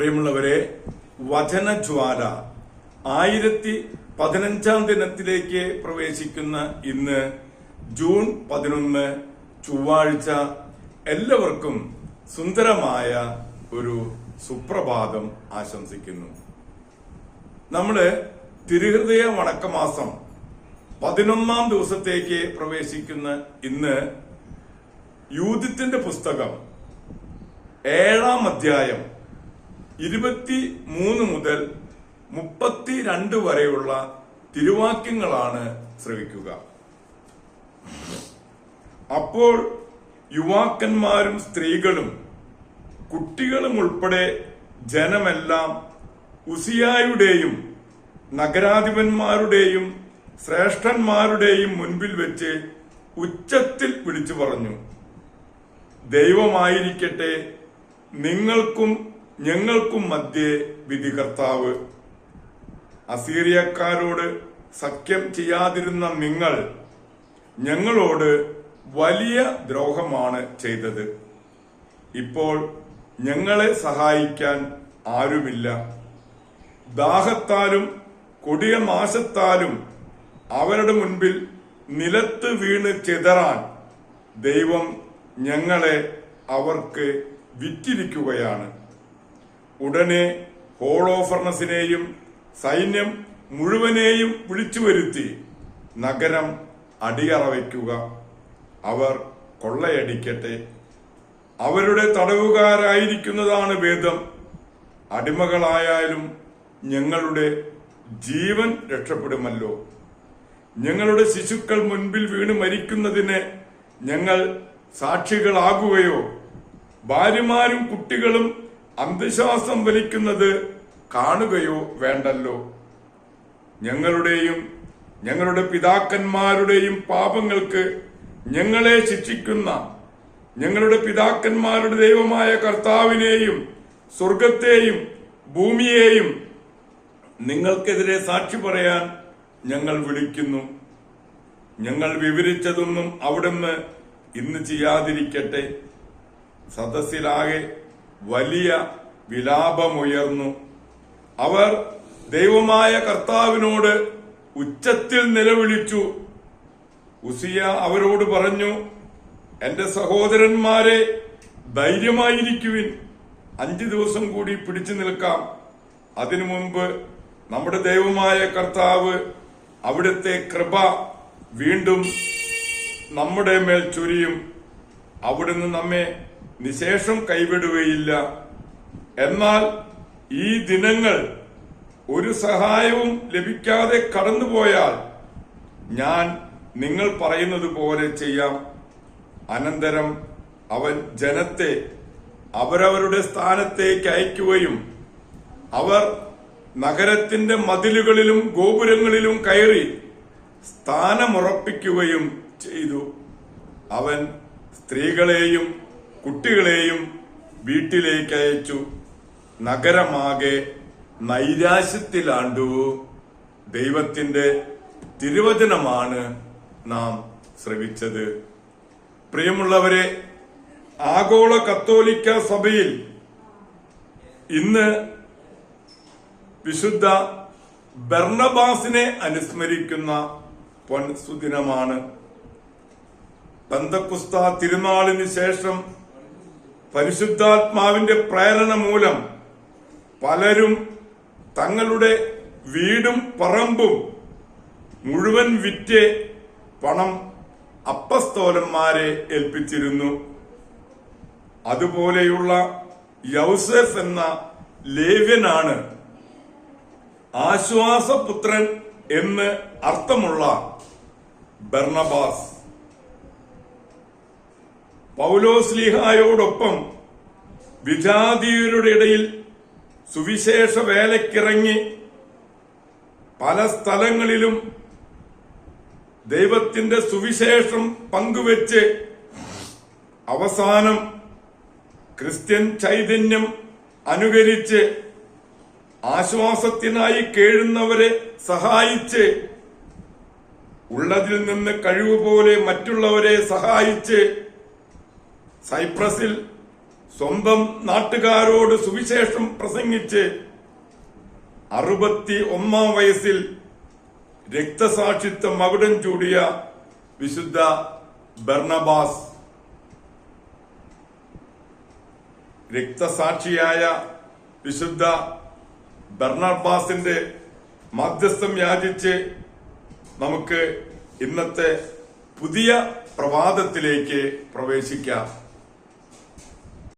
പ്രിയമുള്ളവരെ വചനജ്വാല ആയിരത്തി പതിനഞ്ചാം ദിനത്തിലേക്ക് പ്രവേശിക്കുന്ന ഇന്ന് ജൂൺ പതിനൊന്ന് ചൊവ്വാഴ്ച എല്ലാവർക്കും സുന്ദരമായ ഒരു സുപ്രഭാതം ആശംസിക്കുന്നു. നമ്മൾ തിരുഹൃദയ വണക്കമാസം പതിനൊന്നാം ദിവസത്തേക്ക് പ്രവേശിക്കുന്ന ഇന്ന് യൂതിത്തിന്റെ പുസ്തകം ഏഴാം അധ്യായം ഇരുപത്തി മൂന്ന് മുതൽ മുപ്പത്തിരണ്ട് വരെയുള്ള തിരുവാക്യങ്ങളാണ് ശ്രവിക്കുക. അപ്പോൾ യുവാക്കന്മാരും സ്ത്രീകളും കുട്ടികളും ഉൾപ്പെടെ ജനമെല്ലാം ഉസിയായുടെയും നഗരാധിപന്മാരുടെയും ശ്രേഷ്ഠന്മാരുടെയും മുൻപിൽ വെച്ച് ഉച്ചത്തിൽ വിളിച്ചു പറഞ്ഞു ദൈവമായിരിക്കട്ടെ നിങ്ങൾക്കും ഞങ്ങൾക്കും മധ്യേ വിധികർത്താവ്. അസീറിയക്കാരോട് സഖ്യം ചെയ്യാതിരുന്ന നിങ്ങൾ ഞങ്ങളോട് വലിയ ദ്രോഹമാണ് ചെയ്തത്. ഇപ്പോൾ ഞങ്ങളെ സഹായിക്കാൻ ആരുമില്ല. ദാഹത്താലും കൊടിയ മാസത്താലും അവരുടെ മുൻപിൽ നിലത്ത് വീണ് ചിതറാൻ ദൈവം ഞങ്ങളെ അവർക്ക് വിറ്റിരിക്കുകയാണ്. ഉടനെ ഹോളോഫർണസിനെയും സൈന്യം മുഴുവനെയും വിളിച്ചു വരുത്തി. നഗരം അടിയറ വയ്ക്കുക അവർ കൊള്ളയടിക്കട്ടെ. അവരുടെ തടവുകാരായിരിക്കുന്നതാണ് വേദം. അടിമകളായാലും ഞങ്ങളുടെ ജീവൻ രക്ഷപ്പെടുമല്ലോ. ഞങ്ങളുടെ ശിശുക്കൾ മുൻപിൽ വീണ് മരിക്കുന്നതിന് ഞങ്ങൾ സാക്ഷികളാകുകയോ ഭാര്യമാരും കുട്ടികളും അന്ധശ്വാസം വലിക്കുന്നത് കാണുകയോ വേണ്ടല്ലോ. ഞങ്ങളുടെയും ഞങ്ങളുടെ പിതാക്കന്മാരുടെയും പാപങ്ങൾക്ക് ഞങ്ങളെ ശിക്ഷിക്കുന്ന ഞങ്ങളുടെ പിതാക്കന്മാരുടെ ദൈവമായ കർത്താവിനെയും സ്വർഗത്തെയും ഭൂമിയെയും നിങ്ങൾക്കെതിരെ സാക്ഷി പറയാൻ ഞങ്ങൾ വിളിക്കുന്നു. ഞങ്ങൾ വിവരിച്ചതൊന്നും അവിടുന്ന് ഇന്ന് ചെയ്യാതിരിക്കട്ടെ. സദസ്സിലാകെ വലിയ വിലാപമുയർന്നു. അവർ ദൈവമായ കർത്താവിനോട് ഉച്ചത്തിൽ നിലവിളിച്ചു. ഉസിയ അവരോട് പറഞ്ഞു എന്റെ സഹോദരന്മാരെ ധൈര്യമായിരിക്കുവിൻ. അഞ്ചു ദിവസം കൂടി പിടിച്ചു നിൽക്കാം. അതിനു മുമ്പ് നമ്മുടെ ദൈവമായ കർത്താവ് അവിടുത്തെ കൃപ വീണ്ടും നമ്മുടെ മേൽ ചൊരിയും. അവിടുന്ന് നമ്മെ നിശേഷം കൈവിടുകയില്ല. എന്നാൽ ഈ ദിനങ്ങൾ ഒരു സഹായവും ലഭിക്കാതെ കടന്നുപോയാൽ ഞാൻ നിങ്ങൾ പറയുന്നത് പോലെ ചെയ്യാം. അനന്തരം അവൻ ജനത്തെ അവരവരുടെ സ്ഥാനത്തേക്ക് അയക്കുകയും അവർ നഗരത്തിന്റെ മതിലുകളിലും ഗോപുരങ്ങളിലും കയറി സ്ഥാനമുറപ്പിക്കുകയും ചെയ്തു. അവൻ സ്ത്രീകളെയും കുട്ടികളെയും വീട്ടിലേക്ക് അയച്ചു. നഗരമാകെ നൈരാശ്യത്തിലാണ്ടു. ദൈവത്തിന്റെ തിരുവചനമാണ് നാം ശ്രവിച്ചത്. പ്രിയമുള്ളവരെ ആഗോള കത്തോലിക്ക സഭയിൽ ഇന്ന് വിശുദ്ധ ബർണബാസിനെ അനുസ്മരിക്കുന്ന പൊൻസുദിനമാണ്. പന്തക്കുസ്ത തിരുനാളിന് ശേഷം പരിശുദ്ധാത്മാവിന്റെ പ്രേരണ മൂലം പലരും തങ്ങളുടെ വീടും പറമ്പും മുഴുവൻ വിറ്റ് പണം അപ്പസ്തോലന്മാരെ ഏൽപ്പിച്ചിരുന്നു. അതുപോലെയുള്ള യൗസഫ് എന്ന ലേവ്യനാണ് ആശ്വാസപുത്രൻ എന്ന് അർത്ഥമുള്ള ബർണബാസ്. പൗലോസ്ലിഹായോടൊപ്പം വിജാതീയരുടെ ഇടയിൽ സുവിശേഷ വേലക്കിറങ്ങി പല സ്ഥലങ്ങളിലും ദൈവത്തിന്റെ സുവിശേഷം പങ്കുവെച്ച് അവസാനം ക്രിസ്ത്യൻ ചൈതന്യം അനുകരിച്ച് ആശ്വാസത്തിനായി കേഴുന്നവരെ സഹായിച്ച് ഉള്ളതിൽ നിന്ന് കഴിവ് പോലെ മറ്റുള്ളവരെ സഹായിച്ച് സൈപ്രസിൽ സ്വന്തം നാട്ടുകാരോട് സുവിശേഷം പ്രസംഗിച്ച് അറുപത്തി ഒന്നാം വയസ്സിൽ രക്തസാക്ഷിത്വം മകുടം ചൂടിയ വിശുദ്ധ ബർണബാസ് രക്തസാക്ഷിയായ വിശുദ്ധ ബർണബാസിന്റെ മധ്യസ്ഥം യാചിച്ച് നമുക്ക് ഇന്നത്തെ പുതിയ പ്രഭാതത്തിലേക്ക് പ്രവേശിക്കാം.